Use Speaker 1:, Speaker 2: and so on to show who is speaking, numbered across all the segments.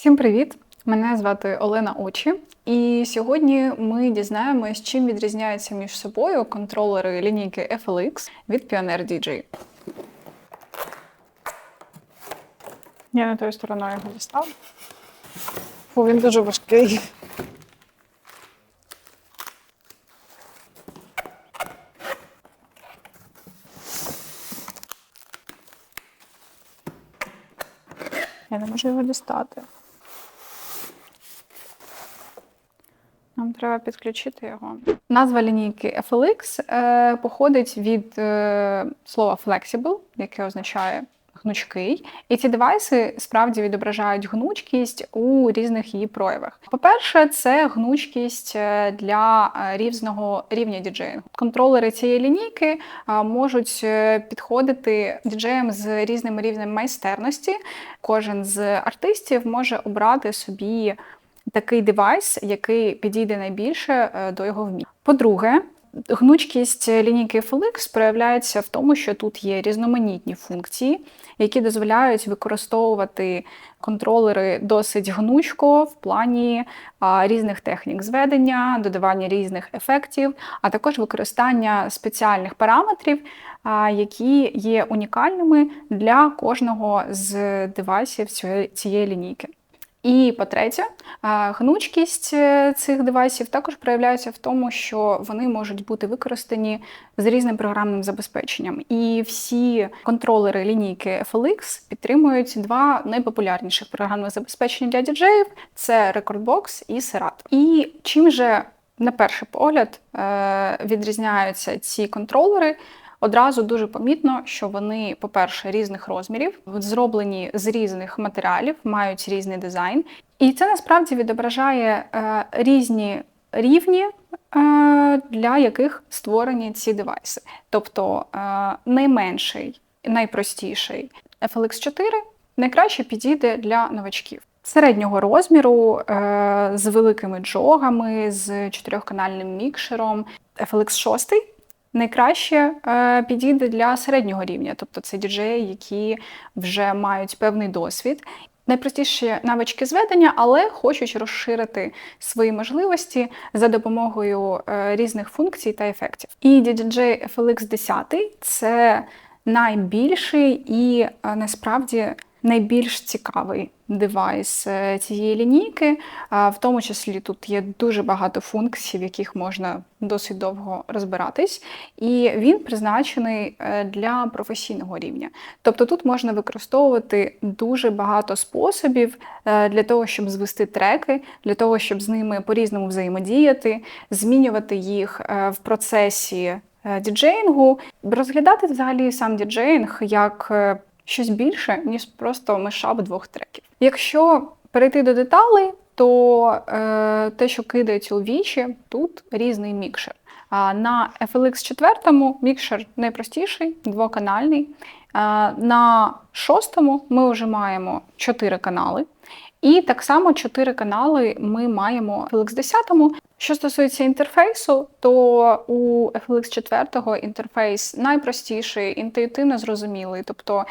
Speaker 1: Всім привіт! Мене звати Олена Очі, і сьогодні ми дізнаємось, чим відрізняються між собою контролери лінійки FLX від Pioneer DJ. Я не тою стороною його дістав. Бо він дуже важкий. Я не можу його дістати. Нам треба підключити його. Назва лінійки FLX е, походить від е, слова flexible, яке означає гнучкий. І ці девайси справді відображають гнучкість у різних її проявах. По-перше, це гнучкість е, для е, різного рівня діджеїнгу. Контролери цієї лінійки е, можуть підходити діджеям з різним рівнем майстерності. Кожен з артистів може обрати собі такий девайс, який підійде найбільше е, до його вмінь. По-друге, гнучкість лінійки FLX проявляється в тому, що тут є різноманітні функції, які дозволяють використовувати контролери досить гнучко в плані різних технік зведення, додавання різних ефектів, а також використання спеціальних параметрів, які є унікальними для кожного з девайсів цієї лінійки. І по-третє, гнучкість е, цих девайсів також проявляється в тому, що вони можуть бути використані з різним програмним забезпеченням. І всі контролери лінійки FLX підтримують два найпопулярніших програмних забезпечення для діджеїв: це Recordbox і Serato. І чим же на перший погляд е, відрізняються ці контролери? Одразу дуже помітно, що вони, по-перше, різних розмірів, зроблені з різних матеріалів, мають різний дизайн. І це насправді відображає е, різні рівні, е, для яких створені ці девайси. Тобто е, найменший, найпростіший FLX 4 найкраще підійде для новачків. Середнього розміру е, з великими джогами, з чотирьохканальним мікшером. FLX 6 найкраще е, підійде для середнього рівня, тобто це діджеї, які вже мають певний досвід. Найпростіші навички зведення, але хочуть розширити свої можливості за допомогою е, різних функцій та ефектів. І DJI FLX 10 це найбільший і е, насправді найбільш цікавий девайс е, цієї лінійки. В тому числі тут є дуже багато функцій, в яких можна досить довго розбиратись, і він призначений е, для професійного рівня. Тобто тут можна використовувати дуже багато способів е, для того, щоб звести треки, для того, щоб з ними по-різному взаємодіяти, змінювати їх в процесі діджеїнгу, розглядати взагалі сам діджеїнг як щось більше, ніж просто мешап двох треків. Якщо перейти до деталей, то е, те, що кидається у вічі, тут різний мікшер. А на FLX 4 мікшер найпростіший, двоканальний. А на шостому ми вже маємо чотири канали. І так само чотири канали ми маємо в FLX 10. Що стосується інтерфейсу, то у FLX 4 інтерфейс найпростіший, інтуїтивно зрозумілий. Тобто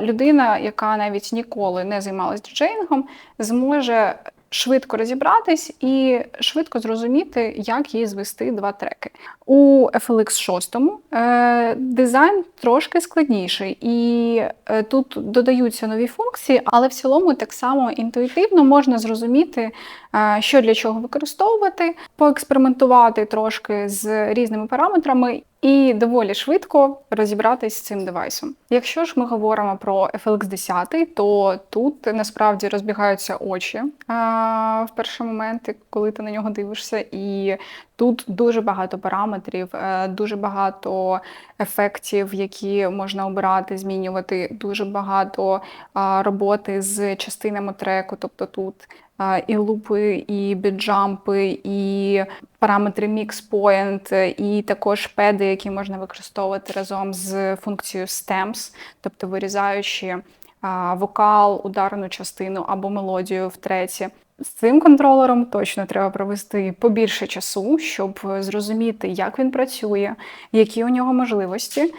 Speaker 1: людина, яка навіть ніколи не займалась діджеїнгом, зможе швидко розібратись і швидко зрозуміти, як їй звести два треки. У FLX 6 е, дизайн трошки складніший, і е, тут додаються нові функції, але в цілому так само інтуїтивно можна зрозуміти, е, що для чого використовувати, поекспериментувати трошки з різними параметрами. І доволі швидко розібратись з цим девайсом. Якщо ж ми говоримо про FLX 10, то тут насправді розбігаються очі а, в перші моменти, коли ти на нього дивишся, і тут дуже багато параметрів, е, дуже багато ефектів, які можна обирати, змінювати, дуже багато роботи з частинами треку, тобто тут і лупи, і біджампи, і параметри Point, і також педи, які можна використовувати разом з функцією Stems, тобто вирізаючи вокал, ударну частину або мелодію втретє. З цим контролером точно треба провести побільше часу, щоб зрозуміти, як він працює, які у нього можливості.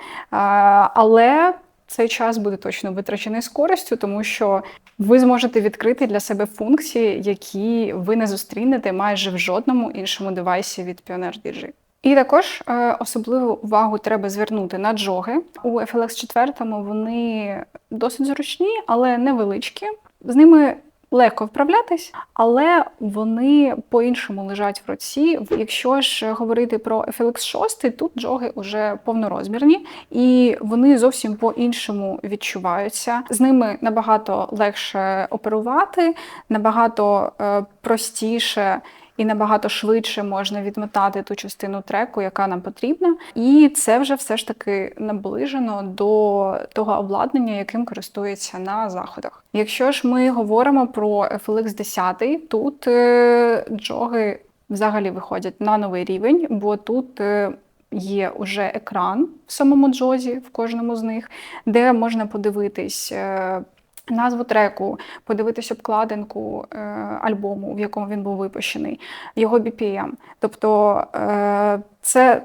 Speaker 1: Але цей час буде точно витрачений з користю, тому що ви зможете відкрити для себе функції, які ви не зустрінете майже в жодному іншому девайсі від Pioneer DJ. І також е, особливу увагу треба звернути на джоги. У FLX 4 вони досить зручні, але невеличкі. З ними легко вправлятись, але вони по-іншому лежать в руці. Якщо ж говорити про FLX 6, тут джоги вже повнорозмірні, і вони зовсім по-іншому відчуваються. З ними набагато легше оперувати, набагато е, простіше і набагато швидше можна відмотати ту частину треку, яка нам потрібна. І це вже все ж таки наближено до того обладнання, яким користується на заходах. Якщо ж ми говоримо про FLX 10, тут е, джоги взагалі виходять на новий рівень, бо тут. е, Є уже екран в самому джозі, в кожному з них, де можна подивитись е, назву треку, подивитись обкладинку е, альбому, в якому він був випущений, його BPM. Тобто е, це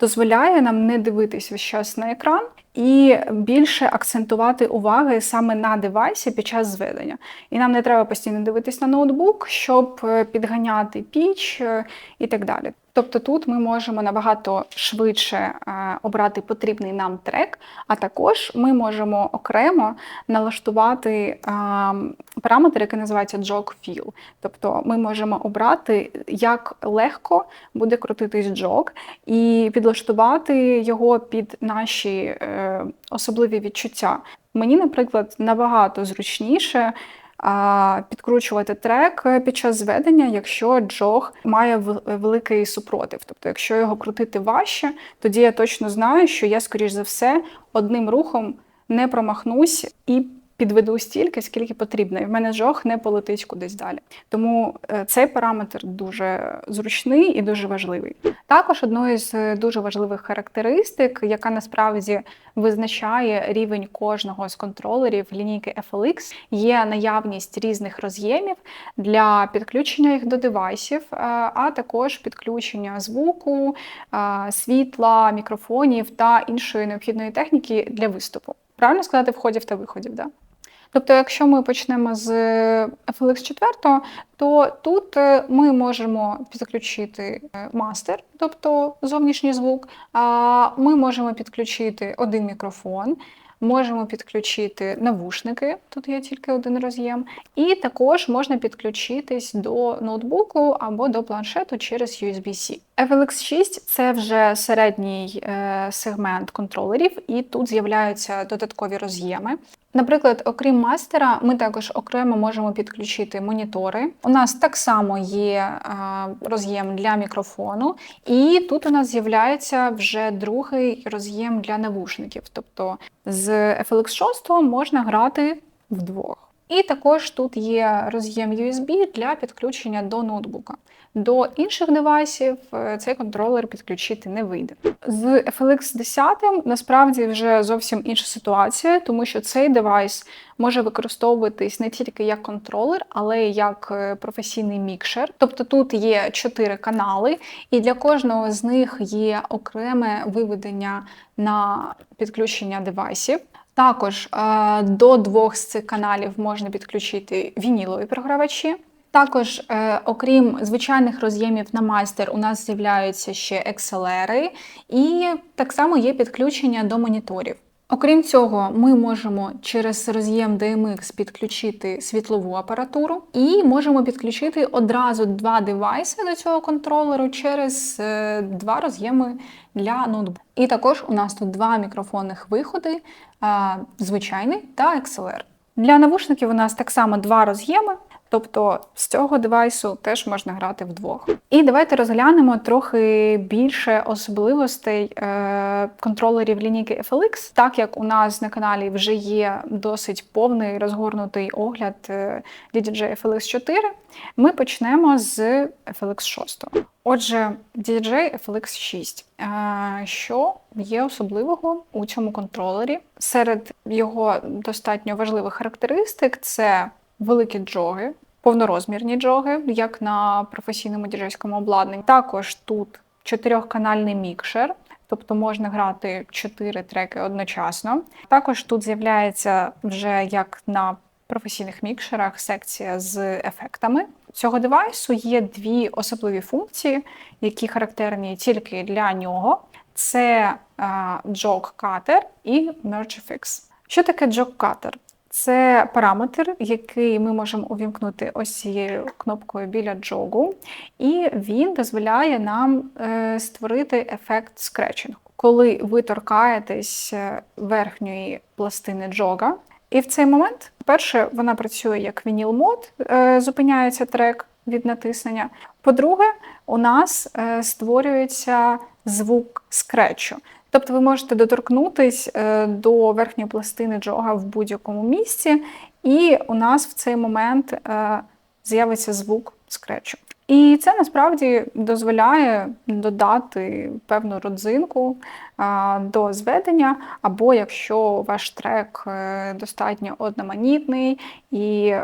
Speaker 1: дозволяє нам не дивитись весь час на екран і більше акцентувати уваги саме на девайсі під час зведення. І нам не треба постійно дивитись на ноутбук, щоб е, підганяти піч е, і так далі. Тобто тут ми можемо набагато швидше е, обрати потрібний нам трек, а також ми можемо окремо налаштувати е, параметр, який називається Jog Feel. Тобто ми можемо обрати, як легко буде крутитись джог, і підлаштувати його під наші е, особливі відчуття. Мені, наприклад, набагато зручніше підкручувати трек під час зведення, якщо джог має великий супротив. Тобто, якщо його крутити важче, тоді я точно знаю, що я, скоріш за все, одним рухом не промахнусь і підведу стільки, скільки потрібно, і в мене жог не полетить кудись далі. Тому е, цей параметр дуже зручний і дуже важливий. Також одною з е, дуже важливих характеристик, яка насправді визначає рівень кожного з контролерів лінійки FLX, є наявність різних роз'ємів для підключення їх до девайсів, е, а також підключення звуку, світла, мікрофонів та іншої необхідної техніки для виступу. Правильно сказати, входів та виходів, да? Тобто, якщо ми почнемо з FLX 4, то тут е, ми можемо підключити е, мастер, тобто зовнішній звук, ми можемо підключити один мікрофон. Можемо підключити навушники, тут є тільки один роз'єм, і також можна підключитись до ноутбуку або до планшету через USB-C. FLX 6 це вже середній е, сегмент контролерів, і тут з'являються додаткові роз'єми. Наприклад, окрім мастера, ми також окремо можемо підключити монітори. У нас так само є е, роз'єм для мікрофону, і тут у нас з'являється вже другий роз'єм для навушників. Тобто з FLX 6 можна грати вдвох. І також тут є роз'єм USB для підключення до ноутбука. До інших девайсів е, цей контролер підключити не вийде. З FLX 10 насправді вже зовсім інша ситуація, тому що цей девайс може використовуватись не тільки як контролер, але й як е, професійний мікшер. Тобто тут є чотири канали, і для кожного з них є окреме виведення на підключення девайсів. Також е, до двох з цих каналів можна підключити вінілові програвачі. Також, е, окрім звичайних роз'ємів на майстер, у нас з'являються ще екселери, і так само є підключення до моніторів. Окрім цього, ми можемо через роз'єм DMX підключити світлову апаратуру і можемо підключити одразу два девайси до цього контролеру через е, два роз'єми для ноутбуку. І також у нас тут два мікрофонних виходи, звичайний та XLR. Для навушників у нас так само два роз'єми. Тобто з цього девайсу теж можна грати вдвох. І давайте розглянемо трохи більше особливостей е, контролерів лінійки FLX. Так як у нас на каналі вже є досить повний розгорнутий огляд DJI FLX 4, ми почнемо з FLX 6. Отже, DJI FLX 6. Е, що є особливого у цьому контролері? Серед його достатньо важливих характеристик це великі джоги, повнорозмірні джоги, як на професійному діджейському обладнанні. Також тут чотирьохканальний мікшер, тобто можна грати чотири треки одночасно. Також тут з'являється вже як на професійних мікшерах секція з ефектами. Цього девайсу є дві особливі функції, які характерні тільки для нього: це Jog Cutter і Fix. Що таке Cutter? Це параметр, який ми можемо увімкнути ось цією кнопкою біля джогу, і він дозволяє нам е, створити ефект скретчингу. Коли ви торкаєтесь е, верхньої пластини джога, і в цей момент, перше, вона працює як вініл мод, е, зупиняється трек від натиснення. По-друге, у нас створюється звук скретчу. Тобто ви можете доторкнутись е, до верхньої пластини джога в будь-якому місці, і у нас в цей момент е, з'явиться звук скречу. І це насправді дозволяє додати певну родзинку до зведення, або якщо ваш трек е, достатньо одноманітний і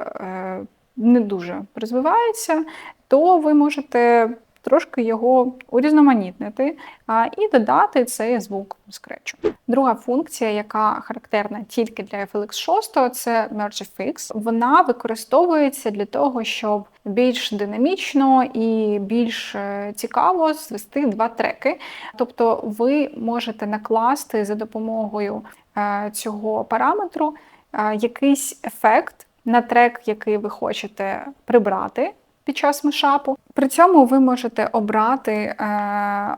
Speaker 1: не дуже розвивається, то ви можете трошки його урізноманітнити і додати цей звук скречу. Друга функція, яка характерна тільки для FLX 6, це Merge Fix. Вона використовується для того, щоб більш динамічно і більш е, цікаво звести два треки. Тобто ви можете накласти за допомогою е, цього параметру е, якийсь ефект на трек, який ви хочете прибрати під час мешапу. При цьому ви можете обрати е,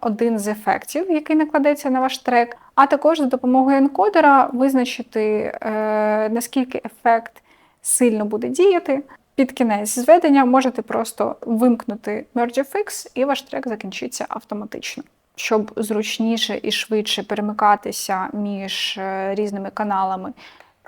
Speaker 1: один з ефектів, який накладеться на ваш трек, а також за допомогою енкодера визначити, е, наскільки ефект сильно буде діяти. Під кінець зведення можете просто вимкнути Merge Fix і ваш трек закінчиться автоматично. Щоб зручніше і швидше перемикатися між е, різними каналами,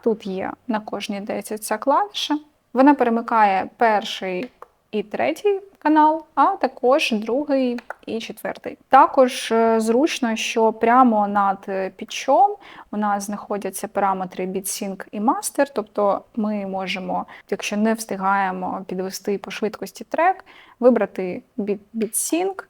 Speaker 1: тут є на кожній 10 ця клавіша. Вона перемикає перший і третій канал, а також другий і четвертий. Також е, зручно, що прямо над пітчом у нас знаходяться параметри BitSync і Master, тобто ми можемо, якщо не встигаємо підвести по швидкості трек, вибрати BitSync,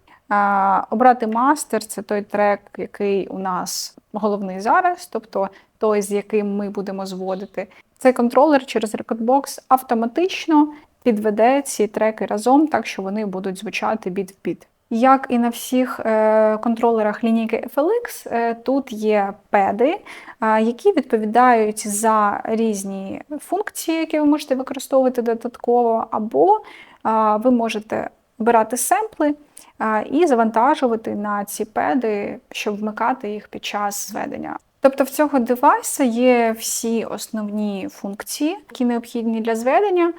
Speaker 1: Обрати мастер це той трек, який у нас головний зараз, тобто той, з яким ми будемо зводити. Цей контролер через Recordbox автоматично підведе ці треки разом, так що вони будуть звучати біт в біт. Як і на всіх е, контролерах лінійки FLX, е, тут є педи, е, які відповідають за різні функції, які ви можете використовувати додатково, або ви можете обирати семпли і завантажувати на ці педи, щоб вмикати їх під час зведення. Тобто в цього девайса є всі основні функції, які необхідні для зведення.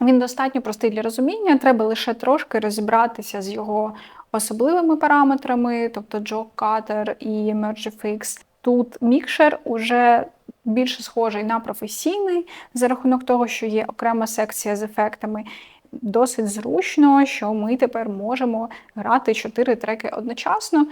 Speaker 1: Він достатньо простий для розуміння, треба лише трошки розібратися з його особливими параметрами, тобто Jog Cutter і Merge Fix. Тут мікшер уже більше схожий на професійний за рахунок того, що є окрема секція з ефектами. Досить зручно, що ми тепер можемо грати чотири треки одночасно,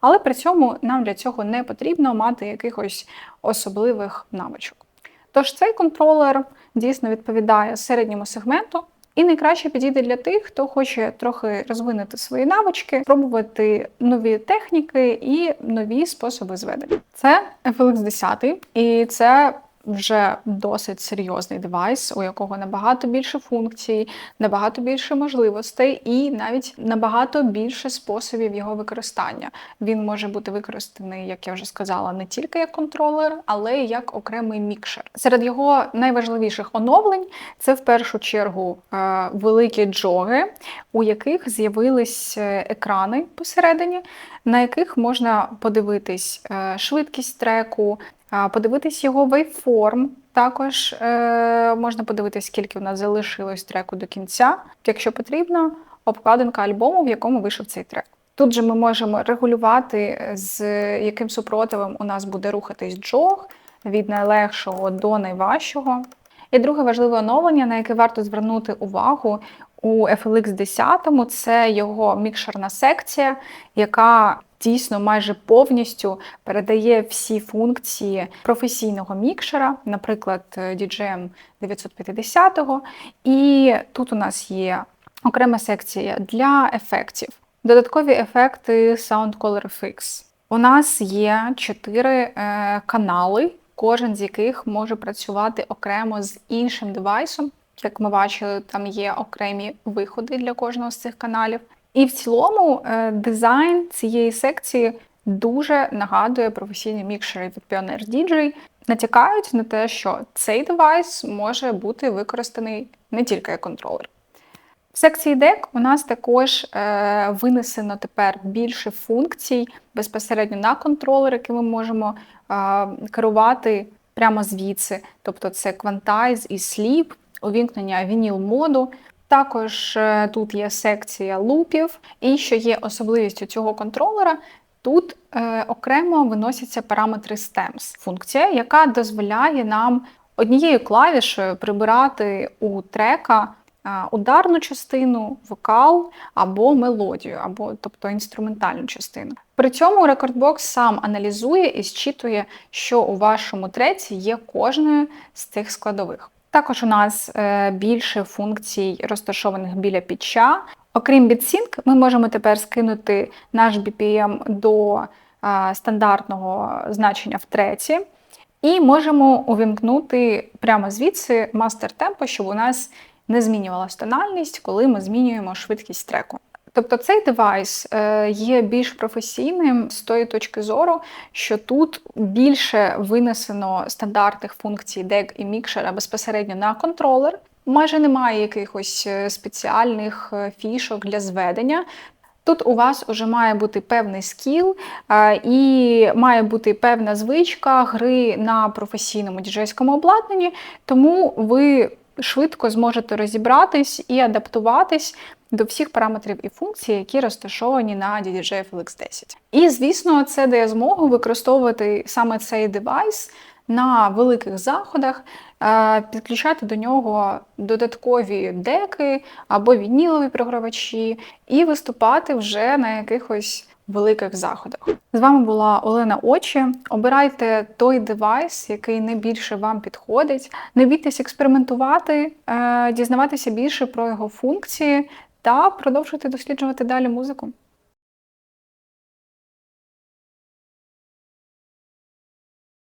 Speaker 1: але при цьому нам для цього не потрібно мати якихось особливих навичок. Тож цей контролер дійсно відповідає середньому сегменту. І найкраще підійде для тих, хто хоче трохи розвинути свої навички, пробувати нові техніки і нові способи зведення. Це FLX 10, і це вже досить серйозний девайс, у якого набагато більше функцій, набагато більше можливостей і навіть набагато більше способів його використання. Він може бути використаний, як я вже сказала, не тільки як контролер, але й як окремий мікшер. Серед його найважливіших оновлень це в першу чергу е, великі джоги, у яких з'явились е, екрани посередині, на яких можна подивитись е, швидкість треку, подивитись його вейформ. Також е, можна подивитись, скільки в нас залишилось треку до кінця. Якщо потрібно, обкладинка альбому, в якому вийшов цей трек. Тут же ми можемо регулювати, з яким супротивом у нас буде рухатись джог від найлегшого до найважчого. І друге важливе оновлення, на яке варто звернути увагу у FLX 10, це його мікшерна секція, яка дійсно майже повністю передає всі функції професійного мікшера, наприклад, DJM 950. І тут у нас є окрема секція для ефектів. Додаткові ефекти Sound Color FX. У нас є чотири е, канали кожен з яких може працювати окремо з іншим девайсом. Як ми бачили, там є окремі виходи для кожного з цих каналів. І в цілому е, дизайн цієї секції дуже нагадує професійні мікшери від Pioneer DJ, натякають на те, що цей девайс може бути використаний не тільки як контролер. В секції DEC у нас також е, винесено тепер більше функцій безпосередньо на контролер, який ми можемо е, керувати прямо звідси. Тобто це Quantize і Sleep, увімкнення вініл моду. Також е, тут є секція лупів, і що є особливістю цього контролера, тут е, окремо виносяться параметри STEMS, функція, яка дозволяє нам однією клавішею прибирати у трека а, ударну частину, вокал або мелодію, або тобто інструментальну частину. При цьому Recordbox сам аналізує і зчитує, що у вашому треці є кожною з цих складових. Також у нас е, більше функцій розташованих біля пітча. Окрім BitSync, ми можемо тепер скинути наш BPM до е, стандартного значення в треці. І можемо увімкнути прямо звідси мастер темпо, щоб у нас не змінювалася тональність, коли ми змінюємо швидкість треку. Тобто цей девайс е, є більш професійним з тої точки зору, що тут більше винесено стандартних функцій DEC і мікшера безпосередньо на контролер. Майже немає якихось е, спеціальних е, фішок для зведення. Тут у вас вже має бути певний скіл і має бути певна звичка гри на професійному діджейському обладнанні, тому ви швидко зможете розібратись і адаптуватись до всіх параметрів і функцій, які розташовані на DDJ FLX 10. І, звісно, це дає змогу використовувати саме цей девайс на великих заходах, е, підключати до нього додаткові деки або вінілові програвачі, і виступати вже на якихось великих заходах. З вами була Олена Очі. Обирайте той девайс, який найбільше вам підходить. Не бійтесь експериментувати, е, дізнаватися більше про його функції та продовжуйте досліджувати далі музику.